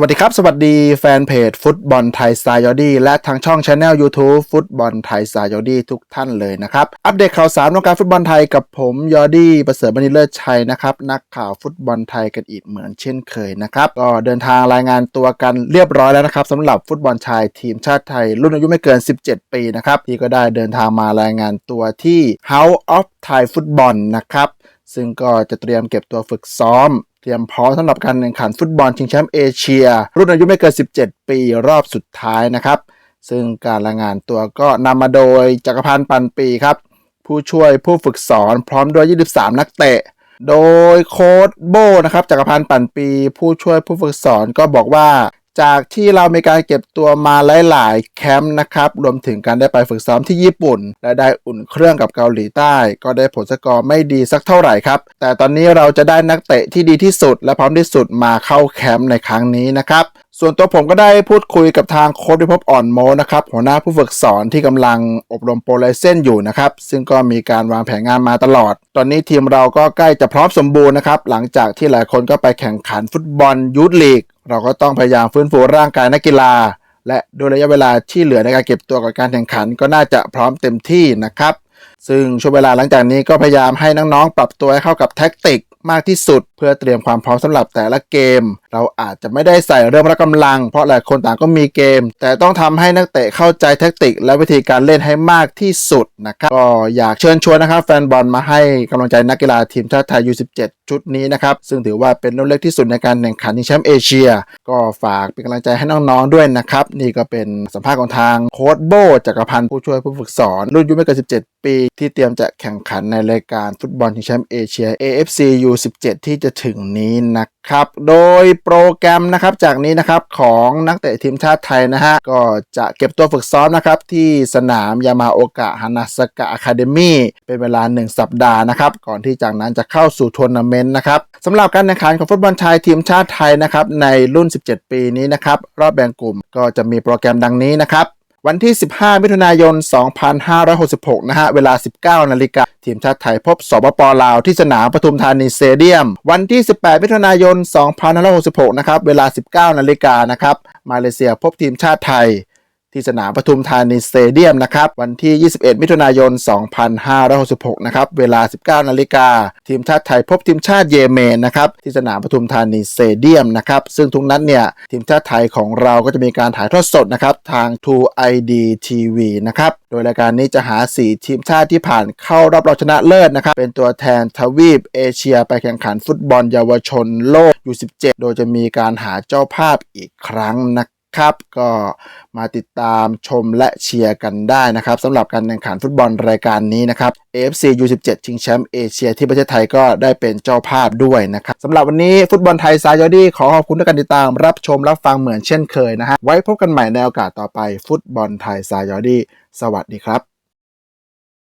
วัสดีครับ สวัสดีแฟนเพจฟุตบอลไทยสไตล์ยอดี้และทางช่องช anel YouTube ฟุตบอลไทยสไตล์ยอดี้ทุกท่านเลยนะครับ อัปเดตข่าวสารวงการฟุตบอลไทยกับผมยอดี้ประเสริฐมณีเลิศชัยนะครับ นักข่าวฟุตบอลไทยกันอีกเหมือนเช่นเคยนะครับ ก็เดินทางรายงานตัวกันเรียบร้อยแล้วนะครับสำหรับฟุตบอลชายทีมชาติไทย รุ่นอายุไม่เกิน 17 ปีนะครับที่ก็ได้เดินทางมารายงานตัวที่ House of Thai Football นะครับซึ่งก็จะเตรียมเก็บตัวฝึกซ้อม รียมพร้อมสำหรับการแข่งขันฟุตบอลชิงแชมป์เอเชีย รุ่นอายุไม่เกิน 17 ปีรอบสุดท้ายนะครับ ซึ่งการรายงานตัวก็นำมาโดยจักรพันธ์ปันปีครับ ผู้ช่วยผู้ฝึกสอนพร้อมด้วย 23 นักเตะ โดยโค้ชโบนะครับจักรพันธ์ปันปี ผู้ช่วยผู้ฝึกสอนก็บอกว่า จากที่เรามีการเก็บตัวมาหลาย ๆ แคมป์นะครับรวมถึงการได้ไปฝึกซ้อมที่ญี่ปุ่น และได้อุ่นเครื่องกับเกาหลีใต้ ก็ได้ผลสกอร์ไม่ดีสักเท่าไหร่ครับ แต่ตอนนี้เราจะได้นักเตะที่ดีที่สุด และพร้อมที่สุดมาเข้าแคมป์ในครั้งนี้นะครับส่วนตัวผมก็ได้พูดคุยกับทางโค้ชพิภพอ่อนโมนะครับหัวหน้าผู้ฝึกสอนที่กำลังอบรมโปรไลเซนอยู่นะครับซึ่งก็มีการวางแผนงานมาตลอด ตอนนี้ทีมเราก็ใกล้จะพร้อมสมบูรณ์นะครับหลังจากที่หลายคนก็ไปแข่งขันฟุตบอลยูทลีก เราก็ต้องพยายามฟื้นฟูร่างกายนักกีฬา และโดยระยะเวลาที่เหลือในการเก็บตัวกับการแข่งขัน ก็น่าจะพร้อมเต็มที่นะครับ ซึ่งช่วงเวลาหลังจากนี้ก็พยายามให้น้องๆ ปรับตัวให้เข้ากับแท็กติกมากที่สุด เพื่อเตรียมความพร้อมสำหรับแต่ละเกม เราอาจจะไม่ได้ใส่เรื่องระกำลัง เพราะหลายคนต่างก็มีเกม แต่ต้องทำให้นักเตะเข้าใจแท็กติก และวิธีการเล่นให้มากที่สุดนะครับก็อยากเชิญชวนนะครับแฟนบอลมาให้กำลังใจนักกีฬาทีมชาติไทย U17 ชุดนี้นะครับ ซึ่งถือว่าเป็นรุ่นเล็กที่สุดในการแข่งขันชิงแชมป์เอเชีย ก็ฝากเป็นกำลังใจให้น้องๆด้วยนะครับ นี่ก็เป็นสัมภาษณ์ของทางโค้ชโบจักรพันธ์ผู้ช่วยผู้ฝึกสอน รุ่นอายุไม่เกิน17 ปีที่เตรียมจะแข่งขันในรายการฟุตบอลชิงแชมป์เอเชีย AFC U17 ที่จะถึงนี้นะครับ โดยโปรแกรมนะครับจากนี้นะครับของนักเตะทีมชาติไทยนะฮะก็จะเก็บตัวฝึกซ้อมนะครับที่สนามยามาโอกะฮานาสกะอะคาเดมี่เป็นเวลา 1 สัปดาห์นะครับ ก่อนที่จากนั้นจะเข้าสู่ทัวร์นาเมนต์นะครับสำหรับการแข่งขันของฟุตบอลชายทีมชาติไทยนะครับในรุ่น 17 ปีนี้นะครับรอบแบ่งกลุ่มก็จะมีโปรแกรมดังนี้นะครับ วันที่ 15 มิถุนายน 2566 นะฮะ เวลา 19 นาฬิกา ทีมชาติไทยพบสปปลาวที่สนามปทุมธานีสเตเดียม วันที่ 18 มิถุนายน 2566 นะครับ เวลา 19 นาฬิกานะครับ มาเลเซียพบทีมชาติไทย ที่สนามปทุมธานีสเตเดียมนะครับวันที่ 21 มิถุนายน 2566 นะครับเวลา 19 นาฬิกา ทีมชาติไทยพบทีมชาติเยเมนนะครับที่สนามปทุมธานีสเตเดียมนะครับซึ่งทุกนัดเนี่ยทีมชาติไทยของเราก็จะมีการถ่ายทอดสดนะครับทาง True ID TV นะครับโดยรายการนี้จะหา 4 ทีมชาติที่ผ่านเข้ารอบรองชนะเลิศนะครับเป็นตัวแทนทวีปเอเชีย ไปแข่งขันฟุตบอลเยาวชนโลก U17 โดยจะมีการหาเจ้าภาพอีกครั้งนะครับ ครับ ก็มาติดตามชมและเชียร์กันได้นะครับสำหรับการแข่งขันฟุตบอลรายการนี้นะครับ AFC U17 ชิงแชมป์เอเชียที่ประเทศไทยก็ได้เป็นเจ้าภาพด้วยนะครับสำหรับวันนี้ฟุตบอลไทยซายอดี้ขอขอบคุณทุกการติดตามรับชมรับฟังเหมือนเช่นเคยนะฮะไว้พบกันใหม่ในโอกาสต่อไปฟุตบอลไทยซายยอดี้สวัสดีครับ